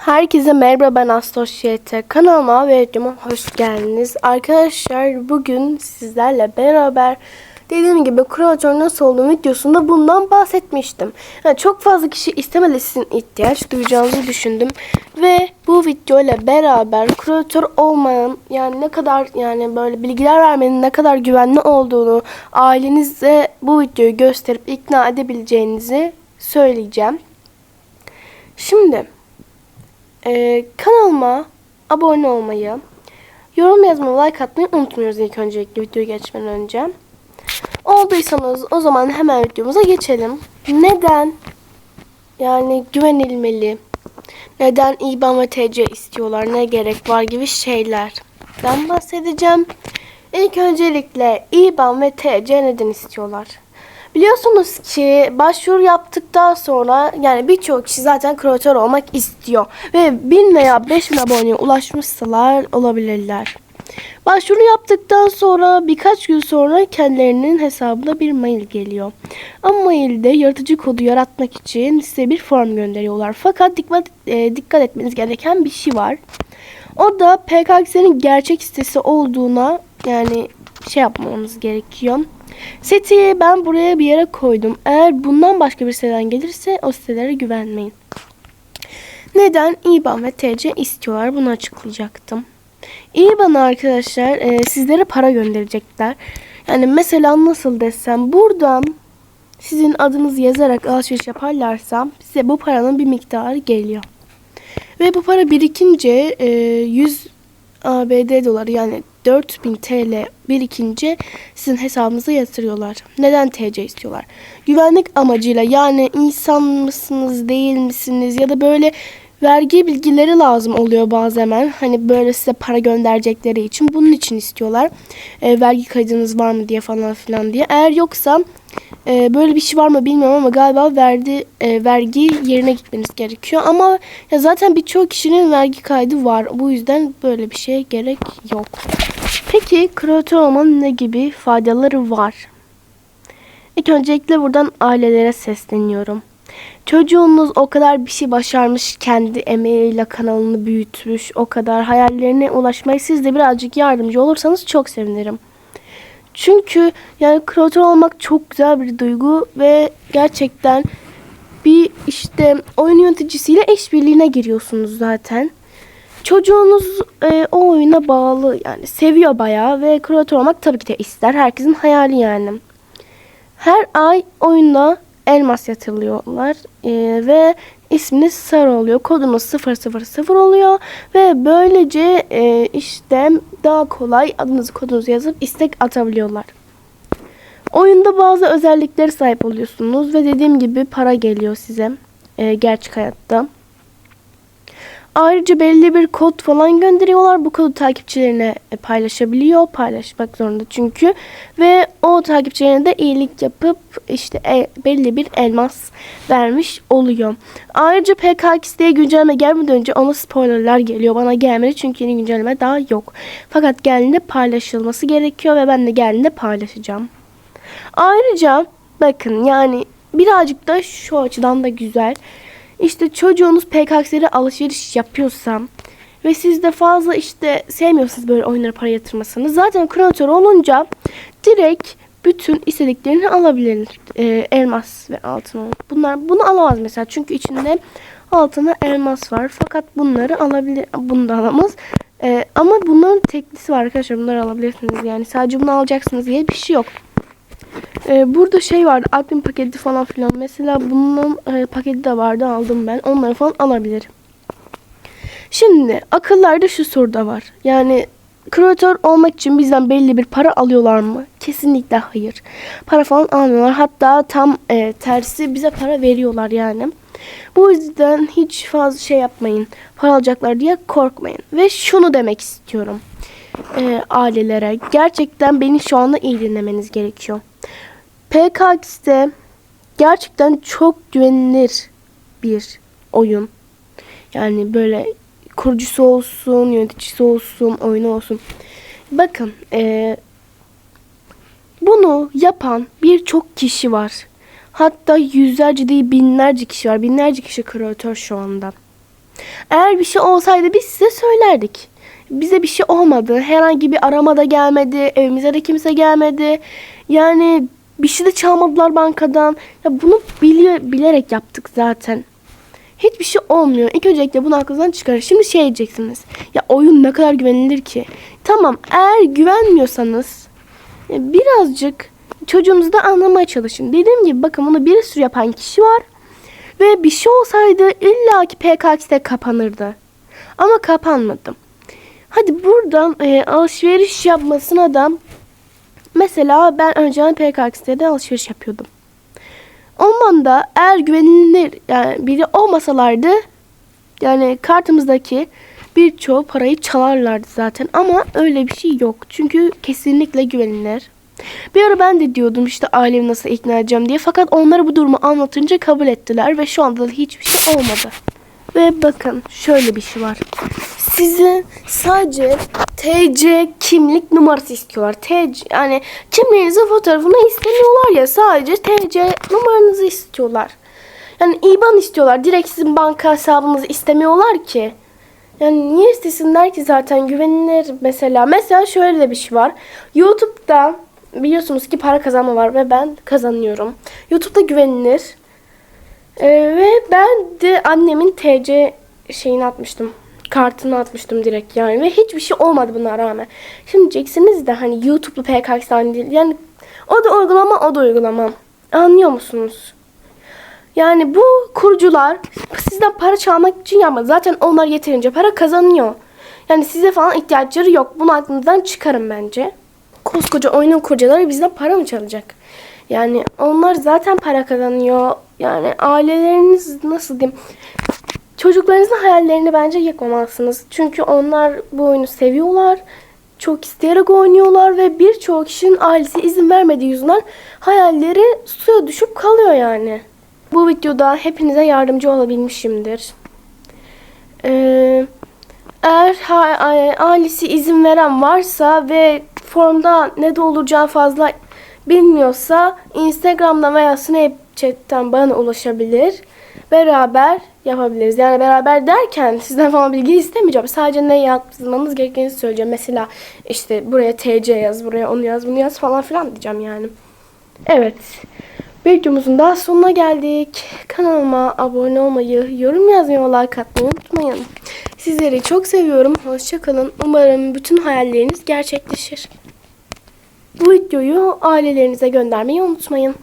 Herkese merhaba ben Astoşyete. Kanalıma ve videoma hoş geldiniz. Arkadaşlar bugün sizlerle beraber dediğim gibi kreatör nasıl olduğum videosunda bundan bahsetmiştim. Yani çok fazla kişi istemedi sizin ihtiyaç duyacağınızı düşündüm. Ve bu video ile beraber kreatör olmayan yani ne kadar yani böyle bilgiler vermenin ne kadar güvenli olduğunu ailenize bu videoyu gösterip ikna edebileceğinizi söyleyeceğim. Şimdi ee, kanalıma abone olmayı, yorum yazmayı, like atmayı unutmuyoruz ilk öncelikle videoya geçmeden önce. Olduysanız o zaman hemen videomuza geçelim. Neden yani güvenilmeli? Neden IBAN ve TC istiyorlar? Ne gerek var gibi şeylerden bahsedeceğim. İlk öncelikle IBAN ve TC neden istiyorlar? Biliyorsunuz ki başvuru yaptıktan sonra yani birçok kişi zaten kreatör olmak istiyor. Ve 1000 veya 5000 aboneye ulaşmışsalar olabilirler. Başvuru yaptıktan sonra birkaç gün sonra kendilerinin hesabına bir mail geliyor. Ama mailde yaratıcı kodu yaratmak için size bir form gönderiyorlar. Fakat dikkat, e, dikkat etmeniz gereken bir şey var. O da PKX'nin gerçek sitesi olduğuna yani şey yapmamız gerekiyor. Siteyi ben buraya bir yere koydum. Eğer bundan başka bir siteden gelirse o sitelere güvenmeyin. Neden IBAN ve TC istiyorlar bunu açıklayacaktım. IBAN arkadaşlar e, sizlere para gönderecekler. Yani mesela nasıl desem buradan sizin adınızı yazarak alışveriş yaparlarsa size bu paranın bir miktarı geliyor. Ve bu para birikince e, 100 ABD doları yani 4000 TL birikince sizin hesabınıza yatırıyorlar. Neden TC istiyorlar? Güvenlik amacıyla yani insan mısınız değil misiniz ya da böyle vergi bilgileri lazım oluyor bazen. Hani böyle size para gönderecekleri için bunun için istiyorlar. E, vergi kaydınız var mı diye falan filan diye. Eğer yoksa e, böyle bir şey var mı bilmiyorum ama galiba verdi e, vergi yerine gitmeniz gerekiyor. Ama ya zaten birçok kişinin vergi kaydı var. Bu yüzden böyle bir şeye gerek yok. Peki kreatör olmanın ne gibi faydaları var? İlk öncelikle buradan ailelere sesleniyorum. Çocuğunuz o kadar bir şey başarmış, kendi emeğiyle kanalını büyütmüş, o kadar hayallerine ulaşmaya siz de birazcık yardımcı olursanız çok sevinirim. Çünkü yani kreatör olmak çok güzel bir duygu ve gerçekten bir işte oyun yöneticisiyle işbirliğine giriyorsunuz zaten. Çocuğunuz e, o oyuna bağlı yani seviyor bayağı ve kreatör olmak tabii ki de ister. Herkesin hayali yani. Her ay oyunda elmas yatırılıyorlar e, ve isminiz sarı oluyor. Kodunuz 000 oluyor ve böylece e, işte daha kolay adınızı kodunuzu yazıp istek atabiliyorlar. Oyunda bazı özelliklere sahip oluyorsunuz ve dediğim gibi para geliyor size e, gerçek hayatta. Ayrıca belli bir kod falan gönderiyorlar. Bu kodu takipçilerine e, paylaşabiliyor. Paylaşmak zorunda çünkü. Ve o takipçilerine de iyilik yapıp işte e, belli bir elmas vermiş oluyor. Ayrıca PKX diye güncelleme gelmeden önce ona spoilerlar geliyor. Bana gelmedi çünkü yeni güncelleme daha yok. Fakat geldiğinde paylaşılması gerekiyor ve ben de geldiğinde paylaşacağım. Ayrıca bakın yani birazcık da şu açıdan da güzel. İşte çocuğunuz PKX'lere alışveriş yapıyorsa ve siz de fazla işte sevmiyorsunuz böyle oyunlara para yatırmasını. Zaten kreatör olunca direkt bütün istediklerini alabilir. Ee, elmas ve altın. Bunlar bunu alamaz mesela çünkü içinde altına elmas var. Fakat bunları alabilir. Bunu da alamaz. Ee, ama bunların teklisi var arkadaşlar. Bunları alabilirsiniz. Yani sadece bunu alacaksınız diye bir şey yok. Ee, burada şey vardı admin paketi falan filan. Mesela bunun e, paketi de vardı aldım ben. Onları falan alabilirim. Şimdi akıllarda şu soru da var. Yani kreatör olmak için bizden belli bir para alıyorlar mı? Kesinlikle hayır. Para falan almıyorlar. Hatta tam e, tersi bize para veriyorlar yani. Bu yüzden hiç fazla şey yapmayın. Para alacaklar diye korkmayın. Ve şunu demek istiyorum. E, ailelere. Gerçekten beni şu anda iyi dinlemeniz gerekiyor. PKX'de gerçekten çok güvenilir bir oyun. Yani böyle kurucusu olsun, yöneticisi olsun, oyunu olsun. Bakın e, bunu yapan birçok kişi var. Hatta yüzlerce değil binlerce kişi var. Binlerce kişi kreatör şu anda. Eğer bir şey olsaydı biz size söylerdik. Bize bir şey olmadı. Herhangi bir arama da gelmedi. Evimize de kimse gelmedi. Yani bir şey de çalmadılar bankadan. Ya bunu bili- bilerek yaptık zaten. Hiçbir şey olmuyor. İlk öncelikle bunu aklınızdan çıkarın. Şimdi şey diyeceksiniz. Ya oyun ne kadar güvenilir ki? Tamam eğer güvenmiyorsanız e, birazcık çocuğunuzu da anlamaya çalışın. Dediğim gibi bakın bunu bir sürü yapan kişi var. Ve bir şey olsaydı illaki PKX'de kapanırdı. Ama kapanmadı. Hadi buradan e, alışveriş yapmasına da mesela ben önceden PKX'de de alışveriş yapıyordum. Ondan da eğer güvenilir yani biri olmasalardı yani kartımızdaki birçoğu parayı çalarlardı zaten ama öyle bir şey yok. Çünkü kesinlikle güvenilir. Bir ara ben de diyordum işte ailemi nasıl ikna edeceğim diye fakat onlara bu durumu anlatınca kabul ettiler ve şu anda da hiçbir şey olmadı. Ve bakın şöyle bir şey var. Sizi sadece TC kimlik numarası istiyorlar. TC yani kimliğinizin fotoğrafını istemiyorlar ya sadece TC numaranızı istiyorlar. Yani IBAN istiyorlar. Direkt sizin banka hesabınızı istemiyorlar ki. Yani niye istesinler ki zaten güvenilir mesela. Mesela şöyle de bir şey var. YouTube'da biliyorsunuz ki para kazanma var ve ben kazanıyorum. YouTube'da güvenilir. Ee, ve ben de annemin TC şeyini atmıştım. Kartını atmıştım direkt yani. Ve hiçbir şey olmadı buna rağmen. Şimdi diyeceksiniz de hani YouTube'lu PKX'den değil. Yani o da uygulama o da uygulama. Anlıyor musunuz? Yani bu kurucular sizden para çalmak için yapmadı. Zaten onlar yeterince para kazanıyor. Yani size falan ihtiyaçları yok. Bunu aklınızdan çıkarın bence. Koskoca oyunun kurucuları bizden para mı çalacak? Yani onlar zaten para kazanıyor. Yani aileleriniz nasıl diyeyim? Çocuklarınızın hayallerini bence yakmamalısınız. Çünkü onlar bu oyunu seviyorlar. Çok isteyerek oynuyorlar ve birçok kişinin ailesi izin vermediği yüzünden hayalleri suya düşüp kalıyor yani. Bu videoda hepinize yardımcı olabilmişimdir. Ee, eğer ailesi izin veren varsa ve formda ne de olacağı fazla bilmiyorsa Instagram'dan veya Snapchat'ten bana ulaşabilir. Beraber yapabiliriz. Yani beraber derken sizden falan bilgi istemeyeceğim. Sadece ne yazmanız gerektiğini söyleyeceğim. Mesela işte buraya TC yaz, buraya onu yaz, bunu yaz falan filan diyeceğim yani. Evet. Videomuzun daha sonuna geldik. Kanalıma abone olmayı, yorum yazmayı ve like atmayı unutmayın. Sizleri çok seviyorum. Hoşçakalın. Umarım bütün hayalleriniz gerçekleşir. Bu videoyu ailelerinize göndermeyi unutmayın.